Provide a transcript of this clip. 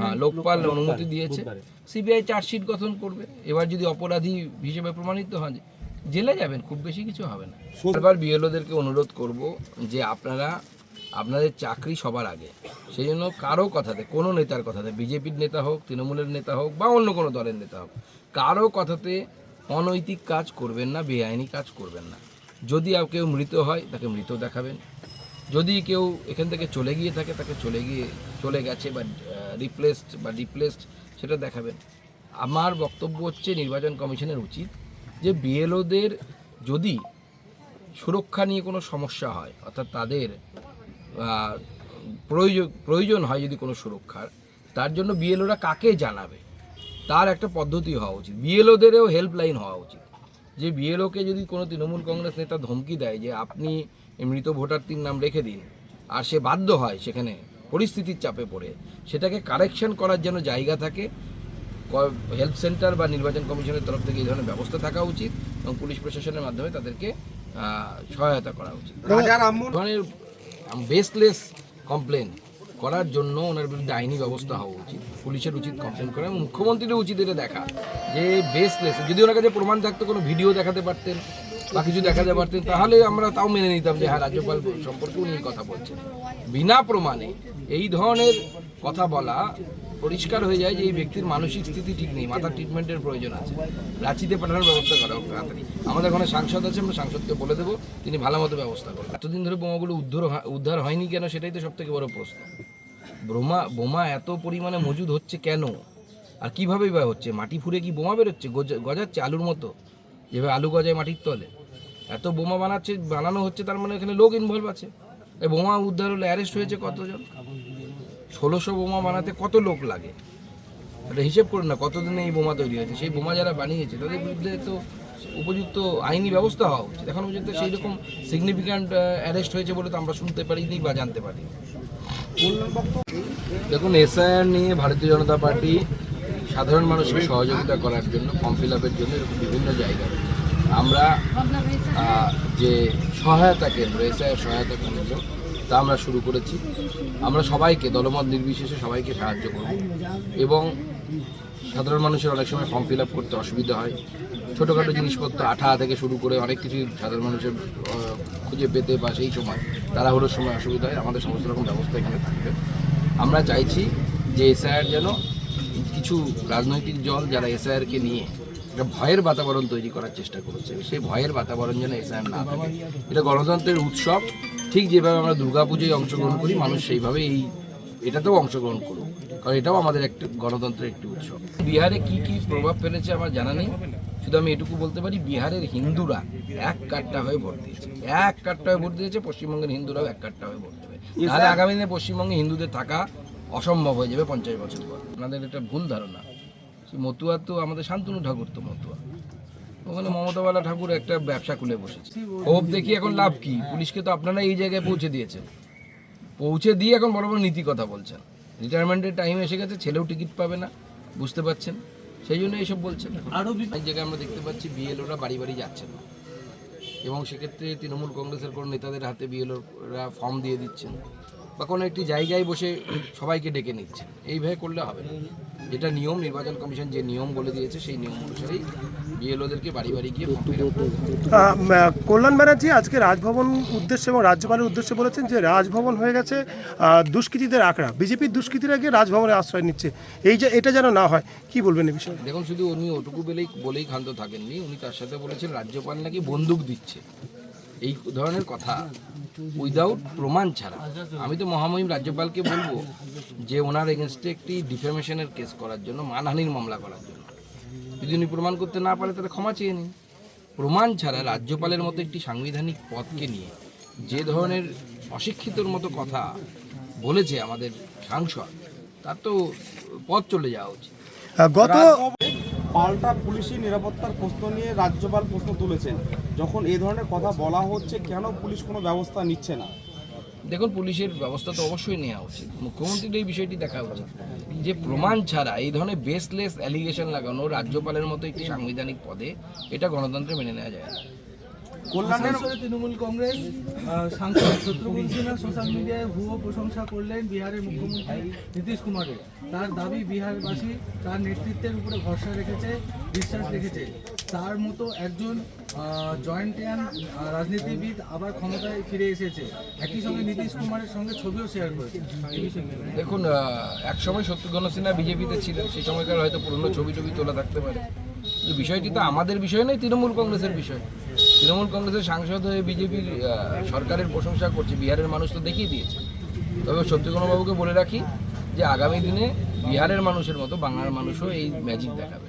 হ্যাঁ লোকপাল অনুমতি দিয়েছে। সিবিআই চার্জশিট গঠন করবে। এবার যদি অপরাধী হিসেবে প্রমাণিত হয় জেলে যাবেন খুব বেশি কিছু হবে না। এবার বিএলওদেরকে অনুরোধ করব যে আপনারা আপনাদের চাকরি সবার আগে। সেই জন্য কারও কথাতে কোনো নেতার কথাতে বিজেপির নেতা হোক তৃণমূলের নেতা হোক বা অন্য কোনো দলের নেতা হোক কারও কথাতে অনৈতিক কাজ করবেন না বেআইনি কাজ করবেন না। যদি কেউ মৃত হয় তাকে মৃত দেখাবেন। যদি কেউ এখান থেকে চলে গিয়ে থাকে, তাকে চলে গিয়ে চলে গেছে বা রিপ্লেসড বা রিপ্লেসড সেটা দেখাবেন। আমার বক্তব্য হচ্ছে নির্বাচন কমিশনের উচিত যে বিএলওদের যদি সুরক্ষা নিয়ে কোনো সমস্যা হয়, অর্থাৎ তাদের প্রয়োজন প্রয়োজন হয় যদি কোনো সুরক্ষার, তার জন্য বিএলওরা কাকে জানাবে? তার একটা পদ্ধতি হওয়া উচিত। বিএলওদেরও হেল্পলাইন হওয়া উচিত। যে বিএলওকে যদি কোনো তৃণমূল কংগ্রেস নেতা ধমকি দেয় যে আপনি মৃত ভোটারটির নাম রেখে দিন আর সে বাধ্য হয় সেখানে পরিস্থিতির চাপে পড়ে সেটাকে কারেকশন করার জন্য জায়গা থাকে। হেল্প সেন্টার বা নির্বাচন কমিশনের তরফ থেকে এই ধরনের ব্যবস্থা থাকা উচিত এবং পুলিশ প্রশাসনের মাধ্যমে তাদেরকে সহায়তা করা উচিত। ধরনের বেসলেস কমপ্লেন। করার জন্য ওনার বিরুদ্ধে আইনি ব্যবস্থা হওয়া উচিত। পুলিশের উচিত কমপ্লেন করা এবং মুখ্যমন্ত্রীরও উচিত এটা দেখা যে বেসলেস যদি ওনার কাছে প্রমাণ থাকতো, কোনো ভিডিও দেখাতে পারতেন বা কিছু দেখাতে পারতেন, তাহলে আমরা তাও মেনে নিতাম যে হ্যাঁ রাজ্যপাল সম্পর্কে উনি কথা বলছেন। বিনা প্রমাণে এই ধরনের কথা বলা পরিষ্কার হয়ে যায় যে এই ব্যক্তির মানসিক স্থিতি ঠিক নেই মাথার ট্রিটমেন্টের প্রয়োজন আছে। রাঁচিতে পাঠানোর ব্যবস্থা করা হোক তাড়াতাড়ি। আমাদের ওখানে সাংসদ আছে, আমরা সাংসদকে বলে দেবো, তিনি ভালো মতো ব্যবস্থা করবেন। এতদিন ধরে বোমাগুলো উদ্ধার উদ্ধার হয়নি কেন, সেটাই তো সব থেকে বড় প্রশ্ন। বোমা বোমা এত পরিমাণে মজুদ হচ্ছে কেন? আর কিভাবেই বা হচ্ছে? মাটি ফুরে কি বোমা বেরোচ্ছে? গজা- গজাচ্ছে আলুর মতো। যেভাবে আলু গজায় মাটির তলে। এত বোমা বানাচ্ছে, বানানো হচ্ছে, তার মানে এখানে লোক ইনভলভ আছে। এই বোমা উদ্ধার হলে অ্যারেস্ট হয়েছে কতজন? ষোলোশো বোমা বানাতে কত লোক লাগে? এটা হিসেব করুন না, কতদিনে এই বোমা তৈরি হয়েছে? সেই বোমা যারা বানিয়েছে, তাদের বিরুদ্ধে তো উপযুক্ত আইনি ব্যবস্থা হওয়া উচিত। এখন পর্যন্ত সেই রকম সিগনিফিক্যান্ট অ্যারেস্ট হয়েছে বলে তো আমরা শুনতে পারিনি বা জানতে পারি দেখুন, এসআইআর নিয়ে ভারতীয় জনতা পার্টি সাধারণ মানুষকে সহযোগিতা করার জন্য ফর্ম ফিল আপের জন্য এরকম বিভিন্ন জায়গায়। আমরা যে সহায়তা কেন্দ্র, এসআইআর সহায়তা কেন্দ্র, তা আমরা শুরু করেছি। আমরা সবাইকে, দলমত নির্বিশেষে সবাইকে সাহায্য করব। এবং সাধারণ মানুষের অনেক সময় ফর্ম ফিল আপ করতে অসুবিধা হয়। ছোটোখাটো জিনিসপত্র, আঠা থেকে শুরু করে অনেক কিছু সাধারণ মানুষের খুঁজে পেতে বা সেই সময় তাড়াহুড়োর সময় অসুবিধা হয়, আমাদের সমস্ত রকম ব্যবস্থা এখানে থাকবে। আমরা চাইছি যে এসআইআর যেন কিছু রাজনৈতিক দল যারা এসআইআরকে নিয়ে একটা ভয়ের বাতাবরণ তৈরি করার চেষ্টা করেছে, সেই ভয়ের বাতাবরণ যেন এসআইআর না থাকে। এটা গণতন্ত্রের উৎসব, ঠিক যেভাবে আমরা দুর্গাপুজোয় অংশগ্রহণ করি, মানুষ সেইভাবে এই এটাতেও অংশগ্রহণ করুক। কারণ এটাও আমাদের একটা গণতন্ত্রের একটি উৎসব। বিহারে কি কি প্রভাব ফেলেছে আমার জানা নেই। শুধু আমি এটুকু বলতে পারি বিহারের হিন্দুরা এক কাট্টা হয়ে ভোট দিয়েছে। এক কাট্টা হয়ে ভোট দিয়েছে পশ্চিমবঙ্গের হিন্দুরাও এক কাট্টা হয়ে ভোট দেবে। তাহলে আগামী দিনে পশ্চিমবঙ্গে হিন্দুদের থাকা অসম্ভব হয়ে যাবে পঞ্চাশ বছর পর। আপনাদের এটা ভুল ধারণা। মতুয়া তো আমাদের শান্তনু ঠাকুর তো মতুয়া। ওখানে মমতাবালা ঠাকুর একটা ব্যবসা খুলে বসেছে। ক্ষোভ দেখি এখন লাভ কি? পুলিশকে তো আপনারা এই জায়গায় পৌঁছে দিয়েছেন। পৌঁছে দিয়ে এখন বড় বড় নীতি কথা বলছেন। রিটায়ারমেন্টের টাইম এসে গেছে ছেলেও টিকিট পাবে না। বুঝতে পারছেন? সেই জন্য এইসব বলছেন আরও এক জায়গায় আমরা দেখতে পাচ্ছি বিএলওরা বাড়ি বাড়ি যাচ্ছেন না। এবং সেক্ষেত্রে তৃণমূল কংগ্রেসের কোনো নেতাদের হাতে বিএলওরা ফর্ম দিয়ে দিচ্ছেন বা কোনো একটি জায়গায় বসে সবাইকে ডেকে নিচ্ছেন। এইভাবে করলে হবে না। যেটা নিয়ম নির্বাচন কমিশন যে নিয়ম বলে দিয়েছে সেই নিয়ম অনুসারেই বিএলওদেরকে বাড়ি বাড়ি গিয়ে কল্যাণ ব্যানার্জি আজকে রাজভবন উদ্দেশ্যে এবং রাজ্যপালের উদ্দেশ্যে বলেছেন যে রাজভবন হয়ে গেছে দুষ্কৃতীদের আঁকড়া। বিজেপির দুষ্কৃতীরা গিয়ে রাজভবনে আশ্রয় নিচ্ছে। এই যে এটা যেন না হয় কি বলবেন এই বিষয়ে? দেখুন শুধু উনি ওটুকু বলেই বলেই ক্ষান্ত থাকেননি। উনি তার সাথে বলেছেন রাজ্যপাল নাকি বন্দুক দিচ্ছে। এই ধরনের কথা উইদাউট প্রমাণ ছাড়া। আমি তো মহামহিম রাজ্যপালকে বলব যে ওনার এগেনস্টে একটি ডিফেমেশনের কেস করার জন্য মানহানির মামলা করার জন্য। যদি উনি প্রমাণ করতে না পারে তাহলে ক্ষমা চেয়ে নিন। প্রমাণ ছাড়া রাজ্যপালের মতো একটি সাংবিধানিক পদকে নিয়ে যে ধরনের অশিক্ষিতর মতো কথা বলেছে আমাদের সাংসদ তার তো পথ চলে যাওয়া উচিত। গত পাল্টা পুলিশি নিরাপত্তার প্রশ্ন নিয়ে রাজ্যপাল প্রশ্ন তুলেছেন। যখন এই ধরনের কথা বলা হচ্ছে কেন পুলিশ কোনো ব্যবস্থা নিচ্ছে না? দেখুন পুলিশের ব্যবস্থা তো অবশ্যই নেওয়া উচিত। মুখ্যমন্ত্রীর এই বিষয়টি দেখা উচিত। যে প্রমাণ ছাড়া এই ধরনের বেসলেস অ্যালিগেশন লাগানো রাজ্যপালের মতো একটি সাংবিধানিক পদে এটা গণতন্ত্রে মেনে নেওয়া যায় না। কল্যাণের তৃণমূল কংগ্রেস আহ, সাংসদ শত্রুঘ্ন সিনহা সোশ্যাল মিডিয়ায় ভুয়ো প্রশংসা করলেন বিহারের মুখ্যমন্ত্রী নীতিশ কুমারের। তার দাবি বিহারবাসী তার নেতৃত্বের উপরে ভরসা রেখেছে বিশ্বাস রেখেছে। তার মতো একজন জয়েন্টিয়ান রাজনীতিবিদ আবার ক্ষমতায় ফিরে এসেছে। একই সঙ্গে নীতিশ কুমারের সঙ্গে ছবিও শেয়ার করেছে? দেখুন আহ, এক সময় শত্রুঘ্ন সিনহা বিজেপিতে ছিলেন সেই সময়কার হয়তো পুরনো ছবি টবি তোলা থাকতে পারে। বিষয়টি তো আমাদের বিষয় নয় তৃণমূল কংগ্রেসের বিষয়। তৃণমূল কংগ্রেসের সাংসদ হয়ে বিজেপির সরকারের প্রশংসা করছে বিহারের মানুষ তো দেখিয়ে দিয়েছে। তবে শত্রুঘ্নবাবুকে বলে রাখি যে আগামী দিনে বিহারের মানুষের মতো বাংলার মানুষও এই ম্যাজিক দেখাবে।